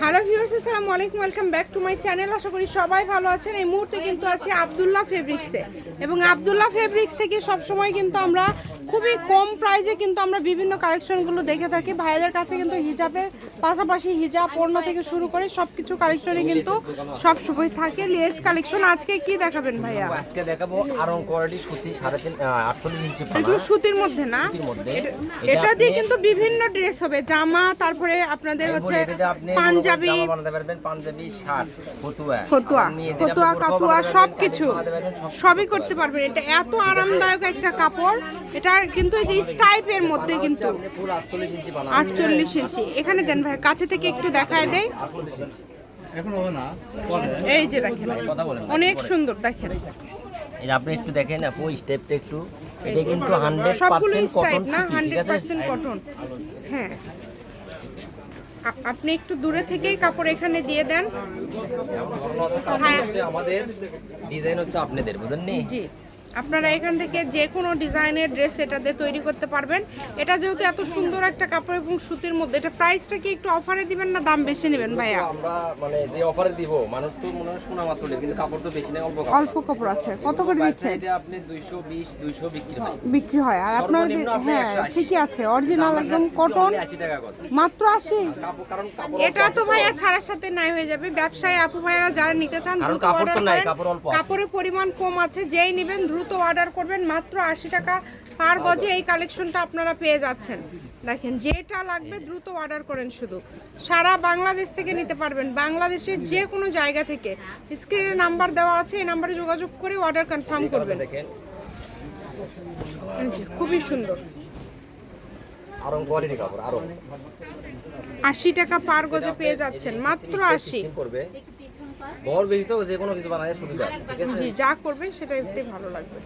Hello viewers আসসালামু আলাইকুম welcome back to my channel আশা করি সবাই ভালো আছেন। এই মুহূর্তে কিন্তু আছি আবদুল্লাহ ফেব্রিক্সে এবং আবদুল্লাহ ফেব্রিক্স থেকে সবসময় কিন্তু আমরা খুবই কম প্রাইজে কিন্তু আমরা বিভিন্ন কালেকশনগুলো দেখে থাকি। ভাইদের কাছে কিন্তু হিজাবের পাশাপাশি হিজাব পণ্য থেকে শুরু করে সব কিছু কালেকশনই কিন্তু সব সময় থাকে। লেস কালেকশন আজকে কি দেখাবেন ভাইয়া? আজকে দেখাবো আরং কোয়ালিটি সুতি সাড়ে তিন আটচল্লিশ ইঞ্চি পানা এগুলো সুতির মধ্যে না? এটা- দিয়ে কিন্তু বিভিন্ন ড্রেস হবে। জামা তারপরে আপনাদের হচ্ছে পাঞ্জাবি জামা বানাতে পারবেন পাঞ্জাবি শার্ট ফতুয়া। ফতুয়া কাতুয়া সব কিছু। সবই করতে পারবেন। এটা এত আরামদায়ক একটা কাপড়। এটা কিন্তু এই যে স্টাইপের মধ্যে কিন্তু আটচল্লিশ ইঞ্চি এখানে দেন ভাই কাছে থেকে একটু দেখায় দেয় এই যে দেখেন। অনেক সুন্দর দেখেন। এই আপনি একটু দেখেন আপু স্টেপটা একটু। এটা কিন্তু হান্ড্রেড সবগুলো পার্সেন্ট স্টাইপ কটন না? ঠিক হান্ড্রেড আছে পার্সেন্ট কটন হ্যাঁ। আপনি একটু দূরে থেকেই কাপড় এখানে দিয়ে দেন। আমাদের ডিজাইন হচ্ছে আপনাদের বুঝেননি জি আপনারা এখান থেকে যে কোনো ডিজাইনের ড্রেস এটাতে তৈরি করতে পারবেন। এটা যেহেতু এত সুন্দর একটা কাপড় এবং সুতির মধ্যে এটা প্রাইসটা কি একটু অফারে দিবেন না দাম বেশি নেবেন ভাইয়া? আমরা মানে যে অফারে দিব মানুষ তো মনে হয় শোনা মাত্র কিন্তু কাপড় তো বেশি নেই অল্প কাপড় অল্প কাপড় আছে। কত করে দিচ্ছেন? এটা আপনি 220 200 বিক্রি হয়। বিক্রি হয়। আর আপনার হ্যাঁ ঠিকই আছে। অরিজিনাল একদম কটন 80 টাকা মাত্র আশি? কাপড় কারণ কাপড় এটা তো ভাইয়া ছাড়ার সাথে নাই হয়ে যাবে। ব্যবসায়ী আপু ভাইয়ারা যারা নিতে চান কাপড় তো নাই, কাপড় অল্প আছে। কাপড়ের পরিমাণ কম আছে। যেই নেবেন দ্রুত অর্ডার করবেন মাত্র আশি টাকা পার গজে এই কালেকশনটা আপনারা পেয়ে যাচ্ছেন। দেখেন যেটা লাগবে দ্রুত অর্ডার করেন শুধু। সারা বাংলাদেশ থেকে নিতে পারবেন। বাংলাদেশের যে কোনো জায়গা থেকে। স্ক্রিনে নাম্বার দেওয়া আছে এই নাম্বারে যোগাযোগ করে অর্ডার কনফার্ম করবেন। খুবই সুন্দর। আশি টাকা পার গজে পেয়ে যাচ্ছেন মাত্র আশি। বড় বেশি তো যে কোনো কিছু বানায় সুবিধা জি যা করবে সেটা এতে ভালো লাগবে।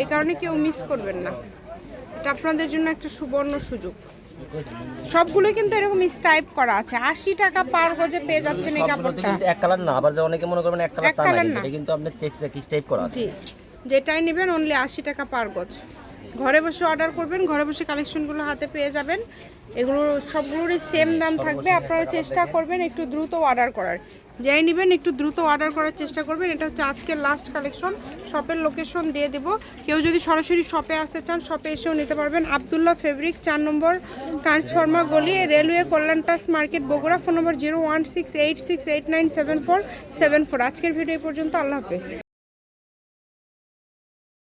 এই কারণে কেউ মিস করবেন না। এটা আপনাদের জন্য একটা সুবর্ণ সুযোগ। সবগুলো কিন্তু এরকম স্টাইপ করা আছে। আশি টাকা পার গজে পেয়ে যাচ্ছেন এই কাপড়টা। কিন্তু এক কালার না আবার যে অনেকে মনে করবেন এক কালার তা না। এটা কিন্তু আপনি চেক চেক স্টাইপ করা আছে। জি যেটাই নেবেন অনলি আশি টাকা পার গজ। ঘরে বসে অর্ডার করবেন ঘরে বসে কালেকশনগুলো হাতে পেয়ে যাবেন। এগুলো সবগুলোরই সেম দাম থাকবে আপনারা চেষ্টা করবেন একটু দ্রুত অর্ডার করার। যাই নেবেন, একটু দ্রুত অর্ডার করার চেষ্টা করবেন। এটা হচ্ছে আজকের লাস্ট কালেকশন শপের লোকেশন দিয়ে দেবো। কেউ যদি সরাসরি শপে আসতে চান শপে এসেও নিতে পারবেন। আবদুল্লাহ ফেব্রিক চার নম্বর ট্রান্সফর্মার গলি রেলওয়ে কল্যাণ টাস market Bogura phone number zero one six eight six eight nine seven four seven four আজকের ভিডিও পর্যন্ত। আল্লাহ হাফেজ।